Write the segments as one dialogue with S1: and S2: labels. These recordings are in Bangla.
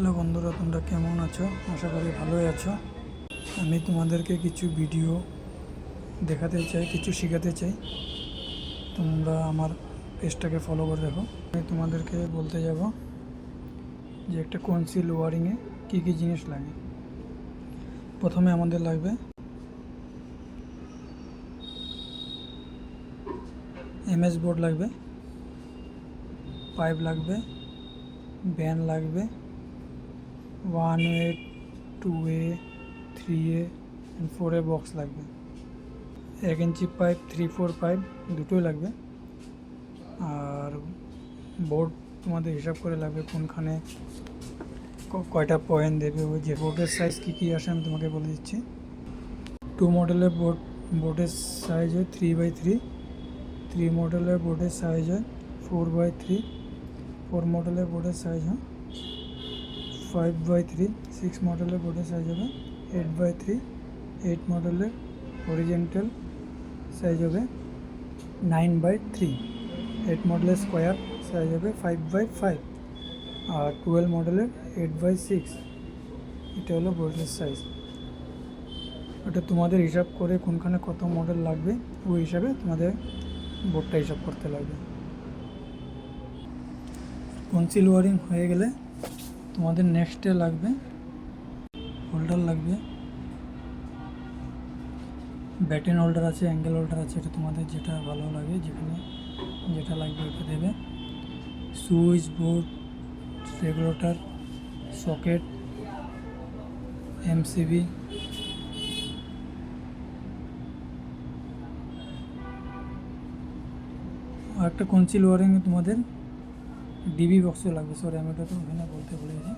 S1: হ্যালো বন্ধুরা, তোমরা কেমন আছো? আশা করি ভালোই আছো। আমি তোমাদেরকে কিছু ভিডিও দেখাতে চাই, কিছু শেখাতে চাই। তোমরা আমার পেজটাকে ফলো করে দেখো। আমি তোমাদেরকে বলতে যাব যে একটা কনসিল ওয়ারিংয়ে কী কী জিনিস লাগে। প্রথমে আমাদের লাগবে এমএস বোর্ড লাগবে পাইপ লাগবে ব্যান লাগবে one A, two A, three A four A box লাগবে। এক inch pipe three four pipe দুটোই লাগবে। আর বোর্ড তোমাদের হিসাব করে লাগবে কোনখানে কয়টা পয়েন্ট দেবে, ওই যে বোর্ডের সাইজ কী কী আসে আমি তোমাকে বলে দিচ্ছি। টু মডেলের বোর্ড বোর্ডের সাইজ হয় থ্রি বাই থ্রি থ্রি মডেলের বোর্ডের সাইজ হয় ফোর বাই থ্রি ফোর মডেলের বোর্ডের সাইজ হয় ফাইভ বাই থ্রি সিক্স মডেলের বোর্ডের সাইজ হবে এইট বাই থ্রি এইট মডেলের অরিজেন্টাল সাইজ হবে নাইন বাই থ্রি এইট মডেলের স্কোয়ার সাইজ হবে ফাইভ বাই ফাইভ আর টুয়েলভ মডেলের এইট বাই সিক্স এটা হলো বোর্ডের সাইজ ওটা তোমাদের হিসাব করে কোনখানে কত মডেল লাগবে, ওই হিসাবে তোমাদের বোর্ডটা হিসাব করতে লাগবে। কনসিল ওয়ারিং হয়ে গেলে তোমাদের নেক্সটে লাগবে হোল্ডার লাগবে ব্যাটেন হোল্ডার আছে অ্যাঙ্গেল হোল্ডার আছে, এটা তোমাদের যেটা ভালো লাগে, যেখানে যেটা লাগবে ওটা দেবে। Switch board regulator socket MCB আর একটা কনসিল ওয়ারিং তোমাদের। ডিবি বক্সও লাগবে সরি আমি ওটা তো ওখানে বলতে ভুলে গেছি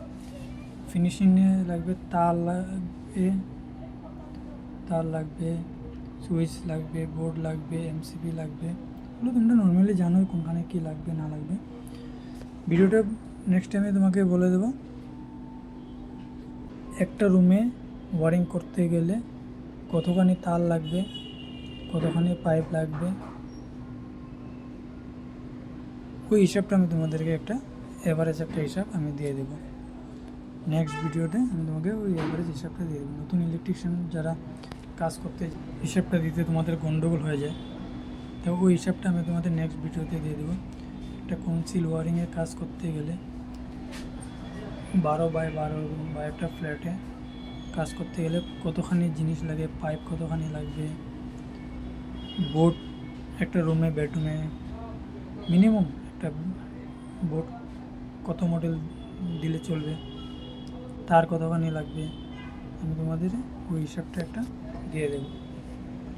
S1: ফিনিশিংয়ে লাগবে তার লাগবে তার লাগবে, সুইচ লাগবে, বোর্ড লাগবে এমসিবি লাগবে। ওগুলো তোমরা নর্মালি জানোই কোনখানে কী লাগবে, না লাগবে। ভিডিওটা নেক্সট টাইমে তোমাকে বলে দেবো। একটা রুমে ওয়ারিং করতে গেলে কতখানি তার লাগবে, কতখানি পাইপ লাগবে ওই হিসাবটা আমি তোমাদেরকে একটা এভারেজ একটা হিসাব আমি দিয়ে দেবো। নেক্সট ভিডিওতে আমি তোমাকে ওই এভারেজ হিসাবটা দিয়ে দেবো। নতুন ইলেকট্রিশিয়ান যারা কাজ করতে হিসাবটা দিতে তোমাদের গন্ডগোল হয়ে যায়, তো ওই হিসাবটা আমি তোমাদের নেক্সট ভিডিওতে দিয়ে দেবো। একটা কনসিল ওয়ারিংয়ের কাজ করতে গেলে বারো বাই বারো বা একটা ফ্ল্যাটে কাজ করতে গেলে কতখানি জিনিস লাগে পাইপ কতখানি লাগবে বোর্ড একটা রুমে বেডরুমে মিনিমাম একটা বোর্ড কত মডেল দিলে চলবে, তার কতখানি লাগবে, আমি তোমাদের ওই হিসাবটা একটা দিয়ে দেবো।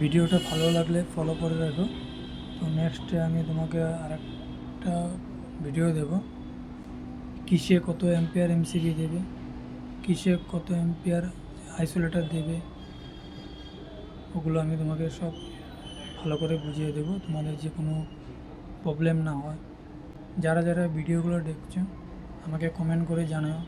S1: ভিডিওটা ভালো লাগলে ফলো করে রাখো। তো নেক্সটে আমি তোমাকে আর একটা ভিডিও দেবো। কিসে কত এম্পিয়ার এমসিবি দেবে, কিসে কত এম্পিয়ার আইসোলেটার দেবে, ওগুলো আমি তোমাকে সব ভালো করে বুঝিয়ে দেবো। তোমাদের যে কোনো প্রবলেম না হয় যারা যারা ভিডিওগুলো দেখছ আমাকে কমেন্ট করে জানাও।